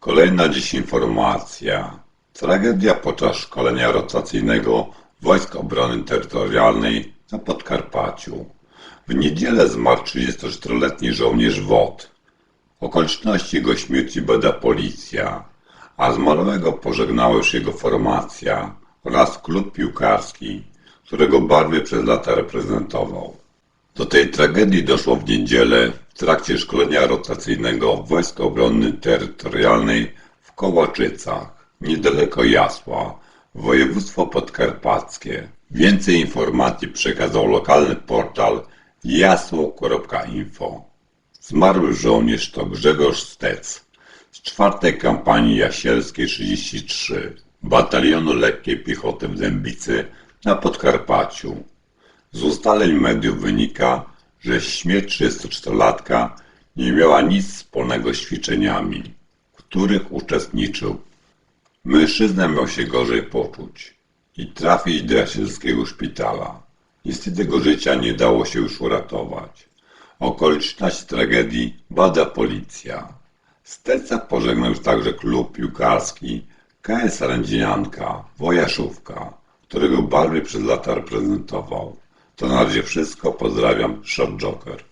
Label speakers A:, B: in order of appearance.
A: Kolejna dziś informacja. Tragedia podczas szkolenia rotacyjnego Wojsk Obrony Terytorialnej na Podkarpaciu. W niedzielę zmarł 34-letni żołnierz WOT. Okoliczności jego śmierci bada policja, a zmarłego pożegnała już jego formacja oraz klub piłkarski, którego barwy przez lata reprezentował. Do tej tragedii doszło w niedzielę w trakcie szkolenia rotacyjnego Wojsk Obrony Terytorialnej w Kołaczycach, niedaleko Jasła, województwo podkarpackie. Więcej informacji przekazał lokalny portal jasło.info. Zmarły żołnierz to Grzegorz Stec z czwartej kampanii jasielskiej 33 Batalionu Lekkiej Piechoty w Dębicy na Podkarpaciu. Z ustaleń mediów wynika, że śmierć 34-latka nie miała nic wspólnego z ćwiczeniami, w których uczestniczył. Mężczyzna miał się gorzej poczuć i trafić do jasielskiego szpitala. Niestety jego życia nie dało się już uratować. Okoliczność tragedii bada policja. Steca pożegnał już także klub piłkarski KS Rędzianka, Wojaszówka, którego barwy przez lata reprezentował. To na razie wszystko. Pozdrawiam, Short Joker.